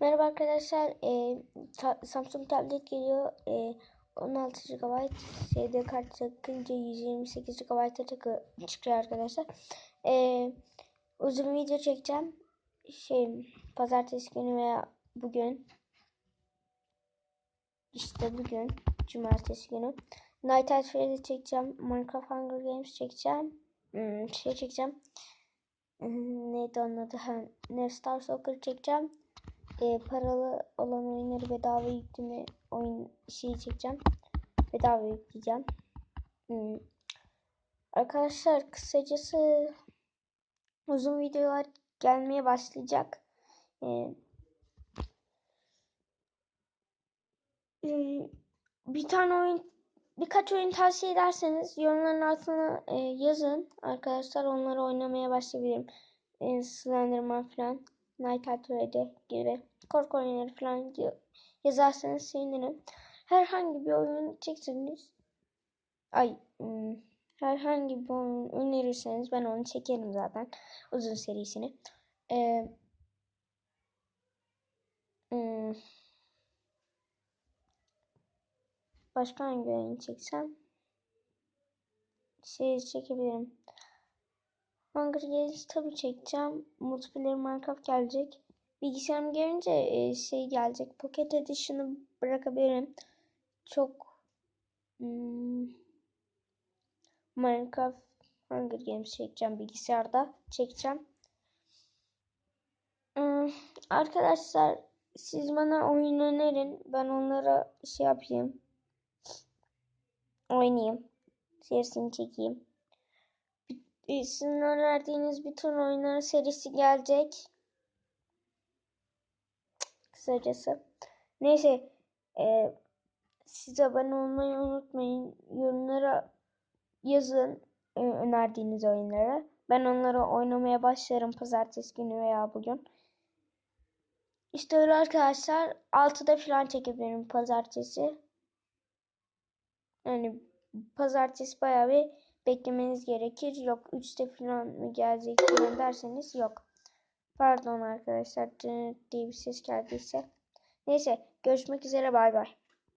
Merhaba arkadaşlar. Ee, ta- Samsung tablet geliyor. Ee, 16 GB SD kart takınca 128 GB'a takı çıkıyor arkadaşlar. Ee, uzun video çekeceğim. Şey pazartesi günü veya bugün. İşte bugün cumartesi günü. Night Out Freddy çekeceğim. Minecraft Hunger Games çekeceğim. Hmm, şey çekeceğim. Hmm, neydi onun adı? Ha, Star Soccer çekeceğim e, paralı olan oyunları bedava yükleme oyun şeyi çekeceğim. Bedava yükleyeceğim. Hmm. Arkadaşlar kısacası uzun videolar gelmeye başlayacak. Ee, bir tane oyun birkaç oyun tavsiye ederseniz yorumların altına e, yazın. Arkadaşlar onları oynamaya başlayabilirim. E, Slenderman falan. Night Out'da gibi korku oyunları falan yazarsanız sevinirim. Herhangi bir oyun çekseniz ay hmm, herhangi bir oyun önerirseniz ben onu çekerim zaten uzun serisini. Ee, başka hangi oyun çeksem şey çekebilirim. Hunger Games tabii çekeceğim. Multiplayer Minecraft gelecek. Bilgisayarım gelince e, şey gelecek. Pocket Edition'ı bırakabilirim. Çok hmm, Minecraft Hunger Games çekeceğim bilgisayarda. Çekeceğim. Hmm, arkadaşlar siz bana oyun önerin. Ben onlara şey yapayım. Oynayayım. Serisini çekeyim. Sizin önerdiğiniz bütün oyunların serisi gelecek kısacası. Neyse e, siz abone olmayı unutmayın. Yorumlara yazın e, önerdiğiniz oyunları. Ben onları oynamaya başlarım pazartesi günü veya bugün. İşte öyle arkadaşlar. 6'da falan çekebilirim pazartesi. Yani pazartesi bayağı bir beklemeniz gerekir. Yok 3'te falan mı gelecek falan derseniz yok. Pardon arkadaşlar diye bir ses geldiyse. Neyse görüşmek üzere bay bay.